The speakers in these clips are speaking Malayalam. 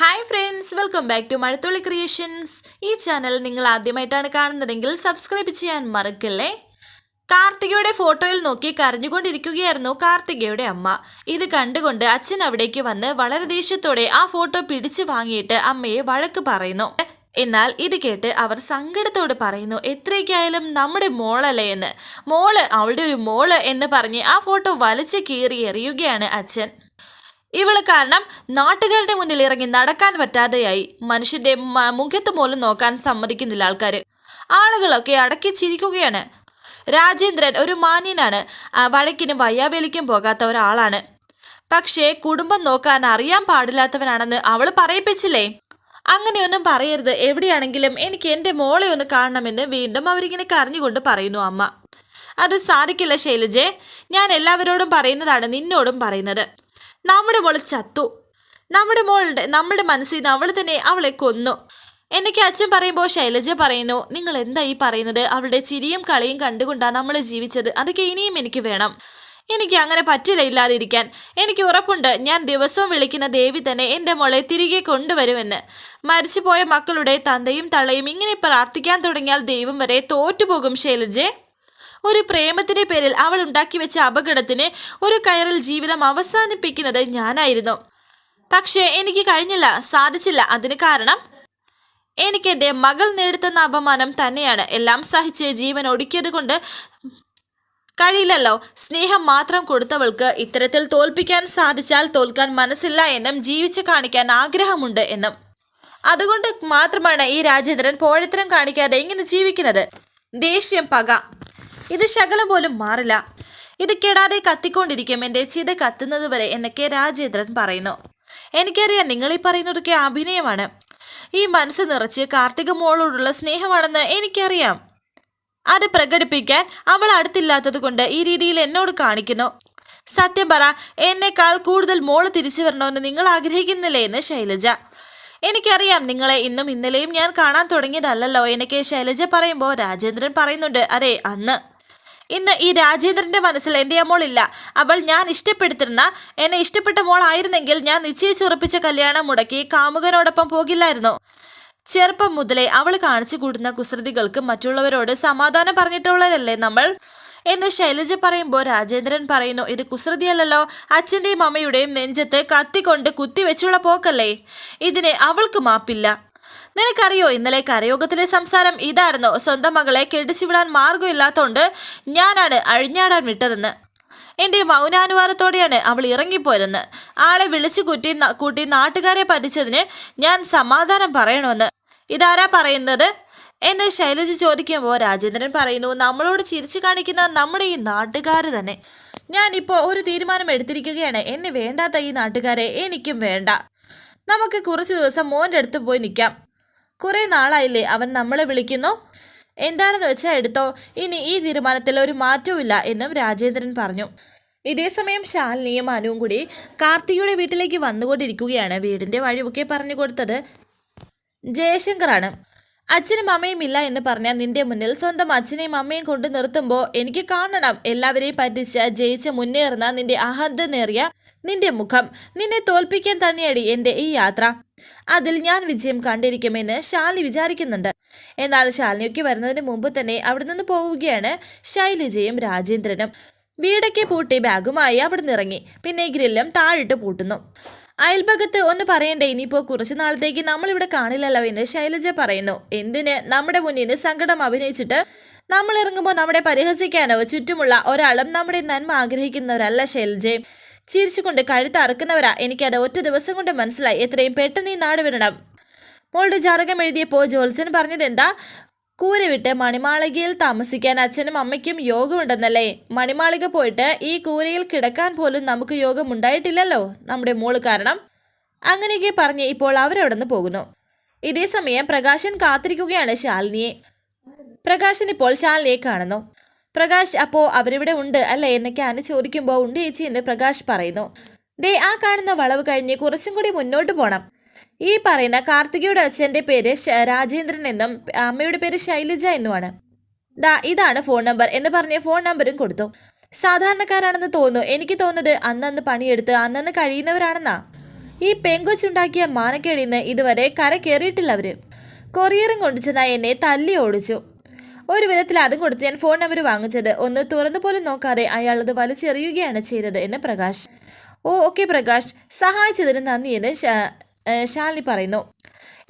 Hi friends welcome back to Mazhathulli creations ഈ ചാനൽ നിങ്ങൾ ആദ്യമായിട്ടാണ് കാണുന്നതെങ്കിൽ സബ്സ്ക്രൈബ് ചെയ്യാൻ മറക്കല്ലേ? കാർത്തികയുടെ ഫോട്ടോയിൽ നോക്കി കരഞ്ഞുകൊണ്ടിരിക്കുകയായിരുന്നു കാർത്തികയുടെ അമ്മ. ഇത് കണ്ടുകൊണ്ട് അച്ഛൻ അവിടേക്ക് വന്ന് വളരെ ദേഷ്യത്തോടെ ആ ഫോട്ടോ പിടിച്ചു വാങ്ങിയിട്ട് അമ്മയെ വഴക്ക് പറയുന്നു. എന്നാൽ ഇത് കേട്ട് അവർ സങ്കടത്തോട് പറയുന്നു എത്രയ്ക്കായാലും നമ്മുടെ മോളല്ലേ എന്ന്. മോൾ അവളുടെ ഒരു മോൾ എന്ന് പറഞ്ഞ് ആ ഫോട്ടോ വലിച്ചു കീറി എറിയുകയാണ് അച്ഛൻ. ഇവൾ കാരണം നാട്ടുകാരുടെ മുന്നിൽ ഇറങ്ങി നടക്കാൻ പറ്റാതെയായി. മനുഷ്യന്റെ മുഖത്ത് പോലും നോക്കാൻ സമ്മതിക്കുന്നില്ല ആൾക്കാര്. ആളുകളൊക്കെ അടക്കി ചിരിക്കുകയാണ്. രാജേന്ദ്രൻ ഒരു മാന്യനാണ്. വഴക്കിനും വയ്യാവേലിക്കും പോകാത്ത ഒരാളാണ്. പക്ഷേ കുടുംബം നോക്കാൻ അറിയാൻ പാടില്ലാത്തവനാണെന്ന് അവൾ പറയിപ്പിച്ചില്ലേ? അങ്ങനെയൊന്നും പറയരുത്. എവിടെയാണെങ്കിലും എനിക്ക് എന്റെ മോളെ ഒന്ന് കാണണമെന്ന് വീണ്ടും അവരിങ്ങനെ കരഞ്ഞുകൊണ്ട് പറയുന്നു അമ്മ. അത് സാധിക്കില്ല ശൈലജെ. ഞാൻ എല്ലാവരോടും പറയുന്നതാണ് നിന്നോടും പറയുന്നത്. നമ്മുടെ മോൾ ചത്തു. നമ്മുടെ മോളുടെ നമ്മുടെ മനസ്സിൽ നിന്ന് അവൾ തന്നെ അവളെ കൊന്നു. എനിക്ക് അച്ഛൻ പറയുമ്പോൾ ശൈലജ പറയുന്നു നിങ്ങൾ എന്താ ഈ പറയുന്നത്? അവളുടെ ചിരിയും കളിയും കണ്ടുകൊണ്ടാണ് നമ്മൾ ജീവിച്ചത്. അതൊക്കെ ഇനിയും എനിക്ക് വേണം. എനിക്ക് അങ്ങനെ പറ്റില്ല ഇല്ലാതിരിക്കാൻ. എനിക്ക് ഉറപ്പുണ്ട്. ഞാൻ ദിവസവും വിളിക്കുന്ന ദേവി തന്നെ എന്റെ മോളെ തിരികെ കൊണ്ടുവരുമെന്ന്. മരിച്ചുപോയ മക്കളുടെ തന്തയും തള്ളയും ഇങ്ങനെ പ്രാർത്ഥിക്കാൻ തുടങ്ങിയാൽ ദൈവം വരെ തോറ്റുപോകും ശൈലജെ. ഒരു പ്രേമത്തിന്റെ പേരിൽ അവൾ ഉണ്ടാക്കി വെച്ച അപകടത്തിന് ഒരു കയറിൽ ജീവിതം അവസാനിപ്പിക്കുന്നത് ഞാനായിരുന്നു. പക്ഷേ എനിക്ക് കഴിഞ്ഞില്ല സാധിച്ചില്ല. അതിന് കാരണം? എനിക്ക് എന്റെ മകൾ നേടുത്തുന്ന അപമാനം തന്നെയാണ്. എല്ലാം സഹിച്ച് ജീവൻ ഒടുക്കിയത് കൊണ്ട് കഴിയില്ലല്ലോ. സ്നേഹം മാത്രം കൊടുത്തവൾക്ക് ഇത്തരത്തിൽ തോൽപ്പിക്കാൻ സാധിച്ചാൽ തോൽക്കാൻ മനസ്സില്ല എന്നും ജീവിച്ച് കാണിക്കാൻ ആഗ്രഹമുണ്ട് എന്നും. അതുകൊണ്ട് മാത്രമാണ് ഈ രാജേന്ദ്രൻ പോഴത്തരം കാണിക്കാതെ ഇങ്ങനെ ജീവിക്കുന്നത്. ദേഷ്യം പക. ഇത് ശകലം പോലും മാറില്ല. ഇത് കെടാതെ കത്തിക്കൊണ്ടിരിക്കും. എന്റെ ചിത കത്തുന്നത് വരെ എന്നൊക്കെ രാജേന്ദ്രൻ പറയുന്നു. എനിക്കറിയാം നിങ്ങൾ ഈ പറയുന്നതൊക്കെ അഭിനയമാണ്. ഈ മനസ്സ് നിറച്ച് കാർത്തിക മോളോടുള്ള സ്നേഹമാണെന്ന് എനിക്കറിയാം. അത് പ്രകടിപ്പിക്കാൻ അവൾ അടുത്തില്ലാത്തത് കൊണ്ട് ഈ രീതിയിൽ എന്നോട് കാണിക്കുന്നു. സത്യം പറ എന്നെക്കാൾ കൂടുതൽ മോൾ തിരിച്ചു വരണമെന്ന് നിങ്ങൾ ആഗ്രഹിക്കുന്നില്ലേ എന്ന് ശൈലജ. എനിക്കറിയാം നിങ്ങളെ ഇന്നും ഇന്നലെയും ഞാൻ കാണാൻ തുടങ്ങിയതല്ലല്ലോ എനിക്ക് ശൈലജ പറയുമ്പോൾ രാജേന്ദ്രൻ പറയുന്നുണ്ട് അതെ അന്ന്. ഇന്ന് ഈ രാജേന്ദ്രന്റെ മനസ്സിൽ എന്റെ മോളില്ല. അവൾ ഞാൻ ഇഷ്ടപ്പെടുത്തിരുന്ന എന്നെ ഇഷ്ടപ്പെട്ട മോളായിരുന്നെങ്കിൽ ഞാൻ നിശ്ചയിച്ചുറപ്പിച്ച കല്യാണം മുടക്കി കാമുകനോടൊപ്പം പോകില്ലായിരുന്നു. ചെറുപ്പം മുതലേ അവൾ കാണിച്ചു കൂടുന്ന കുസൃതികൾക്ക് മറ്റുള്ളവരോട് സമാധാനം പറഞ്ഞിട്ടുള്ളവരല്ലേ നമ്മൾ? എന്ന് ശൈലജ പറയുമ്പോൾ രാജേന്ദ്രൻ പറയുന്നു ഇത് കുസൃതിയല്ലല്ലോ. അച്ഛന്റെയും അമ്മയുടെയും നെഞ്ചത്ത് കത്തിക്കൊണ്ട് കുത്തിവെച്ചുള്ള പോക്കല്ലേ? ഇതിനെ അവൾക്ക് മാപ്പില്ല. നിനക്കറിയോ ഇന്നലെ കരയോഗത്തിലെ സംസാരം ഇതായിരുന്നു. സ്വന്തം മകളെ കെട്ടിച്ചുവിടാൻ മാർഗമില്ലാത്തോണ്ട് ഞാനാണ് അഴിഞ്ഞാടാൻ വിട്ടതെന്ന്. എന്റെ മൗനാനുവാദത്തോടെയാണ് അവൾ ഇറങ്ങിപ്പോയതെന്ന്. ആളെ വിളിച്ചു കുറ്റി കൂട്ടി നാട്ടുകാരെ പറ്റിച്ചതിന് ഞാൻ സമാധാനം പറയണമെന്ന് ഇതാരാ പറയുന്നത്? എന്നെ ശൈലജ ചോദിക്കുമ്പോൾ രാജേന്ദ്രൻ പറയുന്നു നമ്മളോട് ചിരിച്ചു കാണിക്കുന്ന നമ്മുടെ ഈ നാട്ടുകാർ തന്നെ. ഞാൻ ഇപ്പോൾ ഒരു തീരുമാനം എടുത്തിരിക്കുകയാണ്. എന്നെ വേണ്ടാത്ത ഈ നാട്ടുകാരെ എനിക്കും വേണ്ട. നമുക്ക് കുറച്ച് ദിവസം മോന്റെ അടുത്ത് പോയി നിൽക്കാം കുറേ നാളായില്ലേ അവൻ നമ്മളെ വിളിക്കുന്നു. എന്താണെന്ന് വെച്ചാൽ എടുത്തോ ഇനി ഈ തീരുമാനത്തിൽ ഒരു മാറ്റവുമില്ല എന്നും രാജേന്ദ്രൻ പറഞ്ഞു. ഇതേസമയം ശാലിനിയും അനുവും കൂടി കാർത്തികയുടെ വീട്ടിലേക്ക് വന്നുകൊണ്ടിരിക്കുകയാണ്. വീടിന്റെ വഴിയൊക്കെ പറഞ്ഞു കൊടുത്തത് ജയശങ്കറാണ്. അച്ഛനും അമ്മയും ഇല്ല എന്ന് പറഞ്ഞാൽ നിന്റെ മുന്നിൽ സ്വന്തം അച്ഛനെയും അമ്മയും കൊണ്ട് നിർത്തുമ്പോൾ എനിക്ക് കാണണം. എല്ലാവരെയും പറ്റിച്ച് ജയിച്ച് മുന്നേറുന്ന നിന്റെ അഹന്തനേറിയ നിന്റെ മുഖം നിന്നെ തോൽപ്പിക്കാൻ തന്നെയടി എന്റെ ഈ യാത്ര. അതിൽ ഞാൻ വിജയം കണ്ടിരിക്കുമെന്ന് ശാലി വിചാരിക്കുന്നുണ്ട്. എന്നാൽ ശാലിനിയൊക്കെ വരുന്നതിന് മുമ്പ് തന്നെ അവിടെ നിന്ന് പോവുകയാണ് ശൈലജയും രാജേന്ദ്രനും. വീടൊക്കെ പൂട്ടി ബാഗുമായി അവിടെ നിന്ന് ഇറങ്ങി. പിന്നെ ഗ്രില്ലും താഴിട്ട് പൂട്ടുന്നു. അയൽപക്കത്ത് ഒന്ന് പറയണ്ടേ ഇനിയിപ്പോൾ കുറച്ച് നാളത്തേക്ക് നമ്മളിവിടെ കാണില്ലല്ലോ എന്ന് ശൈലജ പറയുന്നു. എന്തിന്? നമ്മുടെ മുന്നിൽ സങ്കടം അഭിനയിച്ചിട്ട് നമ്മൾ ഇറങ്ങുമ്പോൾ നമ്മളെ പരിഹസിക്കാനോ ചുറ്റുമുള്ള ഒരാളും നമ്മുടെ നന്മ ആഗ്രഹിക്കുന്നവരല്ല ശൈലജയെ ചിരിച്ചുകൊണ്ട് കഴുത്ത് അറക്കുന്നവരാ. എനിക്കത് ഒറ്റ ദിവസം കൊണ്ട് മനസ്സിലായി. എത്രയും പെട്ടെന്ന് ഈ നാട് വിടണം. മോളുടെ ജാതകം എഴുതിയപ്പോൾ ജോത്സൻ പറഞ്ഞത് എന്താ കൂര വിട്ട് മണിമാളികയിൽ താമസിക്കാൻ അച്ഛനും അമ്മയ്ക്കും യോഗമുണ്ടെന്നല്ലേ? മണിമാളിക പോയിട്ട് ഈ കൂരയിൽ കിടക്കാൻ പോലും നമുക്ക് യോഗം ഉണ്ടായിട്ടില്ലല്ലോ നമ്മുടെ മോൾ കാരണം. അങ്ങനെയൊക്കെ പറഞ്ഞ് ഇപ്പോൾ അവരവിടെ നിന്ന് പോകുന്നു ഇതേസമയം പ്രകാശൻ കാത്തിരിക്കുകയാണ് ശാലിനിയെ. പ്രകാശൻ ഇപ്പോൾ ശാലിനിയെ കാണുന്നു. പ്രകാശ് അപ്പോ അവരിവിടെ ഉണ്ട് അല്ലേ? എന്നൊക്കെ അനു ചോദിക്കുമ്പോൾ ഉണ്ട് ചേച്ചി എന്ന് പ്രകാശ് പറയുന്നു. ദേ ആ കാണുന്ന വളവ് കഴിഞ്ഞ് കുറച്ചും കൂടി മുന്നോട്ട് പോണം. ഈ പറയുന്ന കാർത്തികയുടെ അച്ഛന്റെ പേര് രാജേന്ദ്രൻ എന്നും അമ്മയുടെ പേര് ശൈലജ എന്നുമാണ്. ദാ ഇതാണ് ഫോൺ നമ്പർ എന്ന് പറഞ്ഞ് ഫോൺ നമ്പറും കൊടുത്തു. സാധാരണക്കാരാണെന്ന് തോന്നുന്നു. എനിക്ക് തോന്നുന്നത് അന്നന്ന് പണിയെടുത്ത് അന്നന്ന് കഴിയുന്നവരാണെന്നാ. ഈ പെങ്കൊച്ചുണ്ടാക്കിയ മാനക്കേടിന്ന് ഇതുവരെ കര കയറിയിട്ടില്ല അവർ. കൊറിയറും കൊണ്ടു ചെന്ന എന്നെ തല്ലി ഓടിച്ചു. ഒരു വിധത്തിൽ അതും കൊടുത്ത് ഞാൻ ഫോൺ നമ്പർ വാങ്ങിച്ചത്. ഒന്ന് തുറന്നു പോലും നോക്കാതെ അയാൾ അത് വലിച്ചെറിയുകയാണ് ചെയ്തത് എന്ന് പ്രകാശ്. ഓ ഓക്കെ പ്രകാശ്. സഹായിച്ചതിന് നന്ദി എന്ന് ശാലിനി പറയുന്നു.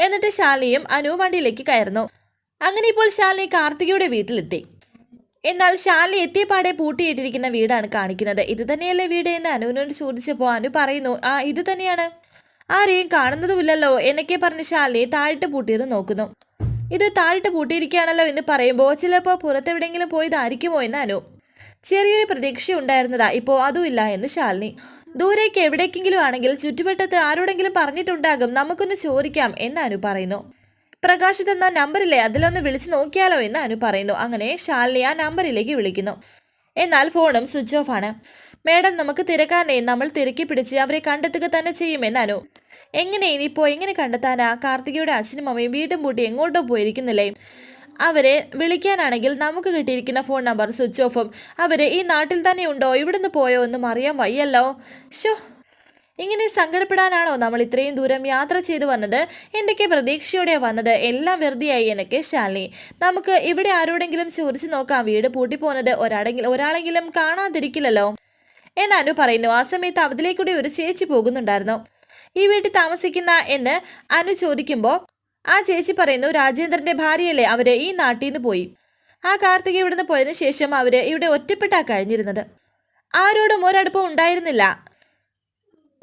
എന്നിട്ട് ശാലിയും അനു വണ്ടിയിലേക്ക് കയറുന്നു. അങ്ങനെ ഇപ്പോൾ ശാലിനി കാർത്തികയുടെ വീട്ടിലെത്തി. എന്നാൽ ശാലിനി എത്തിയപാടെ പൂട്ടിയിട്ടിരിക്കുന്ന വീടാണ് കാണിക്കുന്നത്. ഇത് തന്നെയല്ലേ വീട്? എന്ന് അനുവിനോട് ചോദിച്ചപ്പോൾ അനു പറയുന്നു ആ ഇത് തന്നെയാണ്. ആരെയും കാണുന്നതുമില്ലല്ലോ എന്നൊക്കെ പറഞ്ഞ് ശാലിനി താഴിട്ട് പൂട്ടിയത് നോക്കുന്നു. ഇത് താഴിട്ട് പൂട്ടിയിരിക്കുകയാണല്ലോ എന്ന് പറയുമ്പോൾ ചിലപ്പോൾ പുറത്തെവിടെയെങ്കിലും പോയതായിരിക്കുമോ എന്ന് അനു. ചെറിയൊരു പ്രതീക്ഷ ഉണ്ടായിരുന്നതാ ഇപ്പോൾ അതുമില്ല എന്ന് ശാലിനി. ദൂരേക്ക് എവിടേക്കെങ്കിലും ആണെങ്കിൽ ചുറ്റുവട്ടത്ത് ആരോടെങ്കിലും പറഞ്ഞിട്ടുണ്ടാകും നമുക്കൊന്ന് ചോദിക്കാം എന്ന് അനു പറയുന്നു. പ്രകാശ് തന്ന നമ്പറില്ലേ? അതിലൊന്ന് വിളിച്ചു നോക്കിയാലോ എന്ന് അനു പറയുന്നു. അങ്ങനെ ശാലിനി ആ നമ്പറിലേക്ക് വിളിക്കുന്നു. എന്നാൽ ഫോണും സ്വിച്ച് ഓഫ് ആണ്. മേഡം നമുക്ക് തിരക്കാനേ നമ്മൾ തിരക്കി പിടിച്ച് അവരെ കണ്ടെത്തുക തന്നെ ചെയ്യുമെന്ന് അനു. എങ്ങനെ ഇനിയിപ്പോൾ എങ്ങനെ കണ്ടെത്താനാ? കാർത്തികയുടെ അച്ഛനും അമ്മയും വീട്ടും പൂട്ടി എങ്ങോട്ടോ പോയിരിക്കുന്നില്ലേ? അവരെ വിളിക്കാനാണെങ്കിൽ നമുക്ക് കിട്ടിയിരിക്കുന്ന ഫോൺ നമ്പർ സ്വിച്ച് ഓഫും. അവരെ ഈ നാട്ടിൽ തന്നെ ഉണ്ടോ? ഇവിടുന്ന് പോയോ എന്നും അറിയാൻ വയ്യല്ലോ. ഷോ ഇങ്ങനെ സങ്കടപ്പെടാനാണോ നമ്മൾ ഇത്രയും ദൂരം യാത്ര ചെയ്തു വന്നത്? എന്തൊക്കെ പ്രതീക്ഷയോടെ വന്നത്? എല്ലാം വെറുതെയായി എനിക്ക് ശാലിനി. നമുക്ക് ഇവിടെ ആരോടെങ്കിലും ചോദിച്ചു നോക്കാം. വീട് പൂട്ടിപ്പോകുന്നത് ഒരാളെങ്കിലും ഒരാളെങ്കിലും കാണാതിരിക്കില്ലല്ലോ. എന്നനു പറയുന്നു. ആ സമയത്ത് അവതിലേക്കൂടി ഒരു ചേച്ചി പോകുന്നുണ്ടായിരുന്നു. ഈ വീട്ടിൽ താമസിക്കുന്ന എന്ന് അനു ചോദിക്കുമ്പോൾ ആ ചേച്ചി പറയുന്നു രാജേന്ദ്രന്റെ ഭാര്യയല്ലേ അവർ ഈ നാട്ടിൽ നിന്ന് പോയി. ആ കാർത്തിക ഇവിടുന്ന് പോയതിനു ശേഷം അവർ ഇവിടെ ഒറ്റപ്പെട്ടാ കഴിഞ്ഞിരുന്നത്. ആരോടും ഒരടുപ്പം ഉണ്ടായിരുന്നില്ല.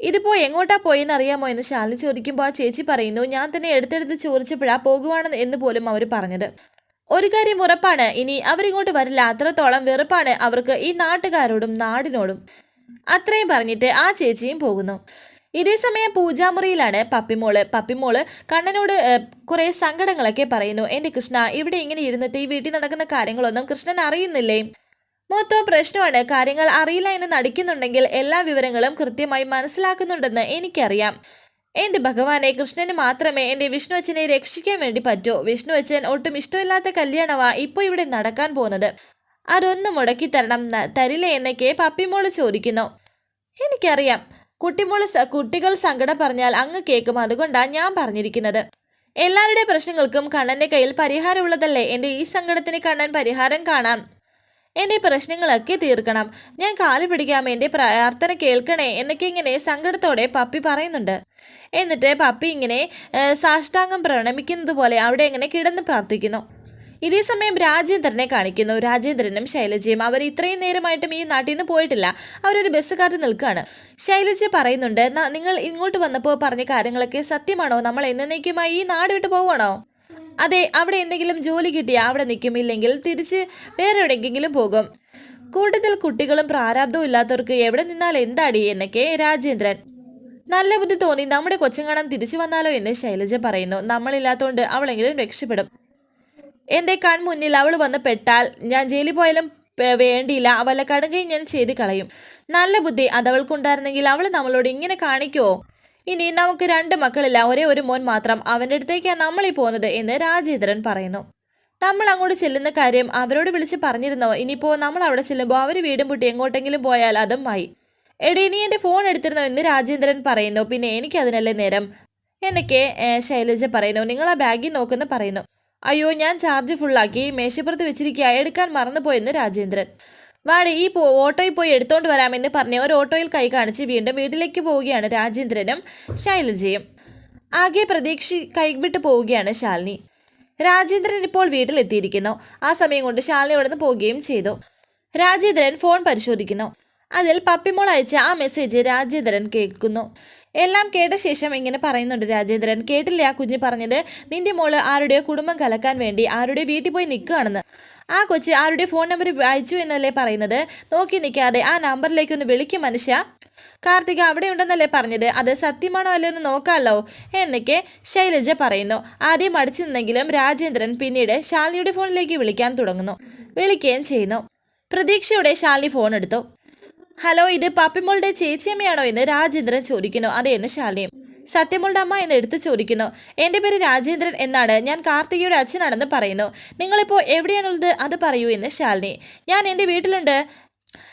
ഇതിപ്പോ എങ്ങോട്ടാ പോയെന്ന് അറിയാമോ? എന്ന് ശാലിനി ചോദിക്കുമ്പോൾ ആ ചേച്ചി പറയുന്നു ഞാൻ തന്നെ എടുത്തെടുത്ത് ചോദിച്ചപ്പോഴാ പോകുവാണെന്ന് എന്ന് പോലും അവർ പറഞ്ഞത്. ഒരു കാര്യം ഉറപ്പാണ്. ഇനി അവരിങ്ങോട്ട് വരില്ല. അത്രത്തോളം വെറുപ്പാണ് അവർക്ക് ഈ നാട്ടുകാരോടും നാടിനോടും. അത്രയും പറഞ്ഞിട്ട് ആ ചേച്ചിയും പോകുന്നു. ഇതേ സമയം പൂജാമുറിയിലാണ് പപ്പിമോൾ. പപ്പിമോൾ കണ്ണനോട് കുറേ സങ്കടങ്ങളൊക്കെ പറയുന്നു. എന്റെ കൃഷ്ണ ഇവിടെ ഇങ്ങനെ ഇരുന്നിട്ട് ഈ വീട്ടിൽ നടക്കുന്ന കാര്യങ്ങളൊന്നും കൃഷ്ണൻ അറിയുന്നില്ലേ? മൊത്തം പ്രശ്നമാണ്. കാര്യങ്ങൾ അറിയില്ല എന്ന് നടിക്കുന്നുണ്ടെങ്കിൽ എല്ലാ വിവരങ്ങളും കൃത്യമായി മനസ്സിലാക്കുന്നുണ്ടെന്ന് എനിക്കറിയാം. എന്റെ ഭഗവാനെ? കൃഷ്ണന് മാത്രമേ എന്റെ വിഷ്ണു അച്ഛനെ രക്ഷിക്കാൻ വേണ്ടി പറ്റൂ. വിഷ്ണു അച്ഛൻ ഒട്ടും ഇഷ്ടമില്ലാത്ത കല്യാണമാ ഇപ്പോൾ ഇവിടെ നടക്കാൻ പോകുന്നത്. അതൊന്നും മുടക്കി തരണം തരില്ലേ എന്നൊക്കെ പപ്പിമോൾ ചോദിക്കുന്നു. എനിക്കറിയാം. കുട്ടിമോൾ കുട്ടികൾ സങ്കടം പറഞ്ഞാൽ അങ്ങ് കേൾക്കും. അതുകൊണ്ടാണ് ഞാൻ പറഞ്ഞിരിക്കുന്നത്. എല്ലാവരുടെ പ്രശ്നങ്ങൾക്കും കണ്ണന്റെ കയ്യിൽ പരിഹാരമുള്ളതല്ലേ? എന്റെ ഈ സങ്കടത്തിന് കണ്ണൻ പരിഹാരം കാണാം. എന്റെ പ്രശ്നങ്ങളൊക്കെ തീർക്കണം. ഞാൻ കാൽ പിടിക്കാം എന്റെ പ്രാർത്ഥന കേൾക്കണേ എന്നൊക്കെ ഇങ്ങനെ സങ്കടത്തോടെ പപ്പി പറയുന്നുണ്ട്. എന്നിട്ട് പപ്പി ഇങ്ങനെ സാഷ്ടാംഗം പ്രണമിക്കുന്നത് പോലെ അവിടെ ഇങ്ങനെ കിടന്ന് പ്രാർത്ഥിക്കുന്നു. ഇതേ സമയം രാജേന്ദ്രനെ കാണിക്കുന്നു. രാജേന്ദ്രനും ശൈലജയും അവർ ഇത്രയും നേരമായിട്ടും ഈ നാട്ടിൽ നിന്ന് പോയിട്ടില്ല. അവരൊരു ബസ് കാത്ത് നിൽക്കുകയാണ് ശൈലജ പറയുന്നുണ്ട് നിങ്ങൾ ഇങ്ങോട്ട് വന്നപ്പോൾ പറഞ്ഞ കാര്യങ്ങളൊക്കെ സത്യമാണോ? നമ്മൾ എന്നേക്കുമായി ഈ നാട് വിട്ട് പോവുകയാണോ? അതെ അവിടെ എന്തെങ്കിലും ജോലി കിട്ടിയാൽ അവിടെ നിൽക്കുമില്ലെങ്കിൽ തിരിച്ച് വേറെ എവിടെയെങ്കിലും പോകും. കൂട്ടത്തിൽ കുട്ടികളും പ്രാരാബ്ദവും ഇല്ലാത്തവർക്ക് എവിടെ നിന്നാൽ എന്താടി എന്നൊക്കെ രാജേന്ദ്രൻ. നല്ല ബുദ്ധി തോന്നി നമ്മുടെ കൊച്ചുങ്ങാണം തിരിച്ചു വന്നാലോ എന്ന് ശൈലജ പറയുന്നു. നമ്മളില്ലാത്തതുകൊണ്ട് അവളെങ്കിലും രക്ഷപ്പെടും. എന്റെ കൺമുന്നിൽ അവൾ വന്ന് പെട്ടാൽ ഞാൻ ജയിലിൽ പോയാലും വേണ്ടിയില്ല. അവളെ കടുകയും ഞാൻ ചെയ്ത് കളയും. നല്ല ബുദ്ധി അതവൾക്കുണ്ടായിരുന്നെങ്കിൽ അവൾ നമ്മളോട് ഇങ്ങനെ കാണിക്കുമോ ഇനി നമുക്ക് രണ്ട് മക്കളില്ല ഒരേ ഒരു മോൻ മാത്രം അവന്റെ അടുത്തേക്കാണ് നമ്മളീ പോകുന്നത് എന്ന് രാജേന്ദ്രൻ പറയുന്നു. നമ്മൾ അങ്ങോട്ട് ചെല്ലുന്ന കാര്യം അവരോട് വിളിച്ച് പറഞ്ഞിരുന്നോ. ഇനിയിപ്പോൾ നമ്മൾ അവിടെ ചെല്ലുമ്പോൾ അവർ വീടും പൊട്ടി എങ്ങോട്ടെങ്കിലും പോയാൽ അതും മായി എടീ നീ എന്റെ ഫോൺ എടുത്തിരുന്നോ എന്ന് രാജേന്ദ്രൻ പറയുന്നു. പിന്നെ എനിക്ക് എനിക്കതിനല്ലേ നേരം? എന്നൊക്കെ ശൈലജ പറയുന്നു. നിങ്ങൾ ആ ബാഗിൽ നോക്കുന്ന പറയുന്നു. അയ്യോ ഞാൻ ചാർജ് ഫുള്ളാക്കി മേശപ്പുറത്ത് വെച്ചിരിക്കുക എടുക്കാൻ മറന്നുപോയെന്ന് രാജേന്ദ്രൻ. വാടി ഈ പോ ഓട്ടോയിൽ പോയി എടുത്തോണ്ട് വരാമെന്ന് പറഞ്ഞ് ഒരു ഓട്ടോയിൽ കൈ കാണിച്ച് വീണ്ടും വീട്ടിലേക്ക് പോവുകയാണ് രാജേന്ദ്രനും ശൈലജയും. ആകെ പ്രതീക്ഷ കൈവിട്ട് പോവുകയാണ് ശാലിനി. രാജേന്ദ്രൻ ഇപ്പോൾ വീട്ടിലെത്തിയിരിക്കുന്നു. ആ സമയം കൊണ്ട് ശാലിനി അവിടെ നിന്ന് പോവുകയും ചെയ്തു. രാജേന്ദ്രൻ ഫോൺ പരിശോധിക്കുന്നു. അതിൽ പപ്പിമോൾ അയച്ച ആ മെസ്സേജ് രാജേന്ദ്രൻ കേൾക്കുന്നു. എല്ലാം കേട്ട ശേഷം ഇങ്ങനെ പറയുന്നുണ്ട് രാജേന്ദ്രൻ കേട്ടില്ല? ആ കുഞ്ഞ് പറഞ്ഞത് നിന്റെ മോൾ ആരുടെ കുടുംബം കലക്കാൻ വേണ്ടി ആരുടെ വീട്ടിൽ പോയി നിൽക്കുകയാണെന്ന്. ആ കൊച്ച് ആരുടെ ഫോൺ നമ്പർ അയച്ചു എന്നല്ലേ പറയുന്നത്? നോക്കി നിൽക്കാതെ ആ നമ്പറിലേക്ക് ഒന്ന് വിളിക്കും മനുഷ്യ. കാർത്തിക അവിടെ ഉണ്ടെന്നല്ലേ പറഞ്ഞത്? അത് സത്യമാണോ അല്ലോ എന്ന് നോക്കാമല്ലോ എന്നൊക്കെ ശൈലജ പറയുന്നു. ആദ്യം അടിച്ചു നിന്നെങ്കിലും രാജേന്ദ്രൻ പിന്നീട് ശാലിനിയുടെ ഫോണിലേക്ക് വിളിക്കാൻ തുടങ്ങുന്നു. വിളിക്കുകയും ചെയ്യുന്നു. പ്രതീക്ഷയുടെ ശാലിനി ഫോൺ എടുത്തു. ഹലോ ഇത് പാപ്പിമോളുടെ ചേച്ചിയമ്മയാണോ എന്ന് രാജേന്ദ്രൻ ചോദിക്കുന്നു. അതെ എന്ന് ശാലിനിയും സത്യമോളുടെ അമ്മ എന്ന് എടുത്തു ചോദിക്കുന്നു. എന്റെ പേര് രാജേന്ദ്രൻ എന്നാണ്. ഞാൻ കാർത്തികയുടെ അച്ഛനാണെന്ന് പറയുന്നു. നിങ്ങളിപ്പോൾ എവിടെയാണുള്ളത്? അത് പറയൂ എന്ന് ശാലിനി. ഞാൻ എന്റെ വീട്ടിലുണ്ട്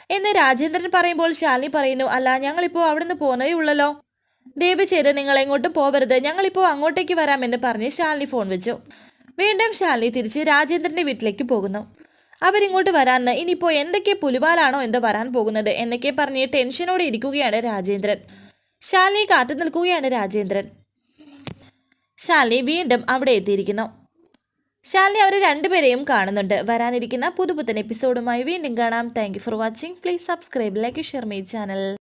എന്ന് രാജേന്ദ്രൻ പറയുമ്പോൾ ശാലിനി പറയുന്നു. അല്ല ഞങ്ങളിപ്പോൾ അവിടെ നിന്ന് പോകുന്നേ ഉള്ളല്ലോ. ദയവ് ചെയ്ത് നിങ്ങൾ എങ്ങോട്ടും പോവരുത്. ഞങ്ങളിപ്പോൾ അങ്ങോട്ടേക്ക് വരാമെന്ന് പറഞ്ഞ് ശാലിനി ഫോൺ വെച്ചു. വീണ്ടും ശാലിനി തിരിച്ച് രാജേന്ദ്രന്റെ വീട്ടിലേക്ക് പോകുന്നു. അവരിങ്ങോട്ട് വരാന്ന് ഇനിയിപ്പോൾ എന്തൊക്കെ പുലിവാലാണോ എന്തോ വരാൻ പോകുന്നത് എന്നൊക്കെ പറഞ്ഞ് ടെൻഷനോടെ ഇരിക്കുകയാണ് രാജേന്ദ്രൻ. ശാലിനി കാത്തു നിൽക്കുകയാണ് രാജേന്ദ്രൻ. ശാലിനി വീണ്ടും അവിടെ എത്തിയിരിക്കുന്നു. ശാലിനി അവരെ രണ്ടുപേരെയും കാണുന്നുണ്ട്. വരാനിരിക്കുന്ന പുതുപുത്തൻ എപ്പിസോഡുമായി വീണ്ടും കാണാം. Thank for watching please subscribe like share my channel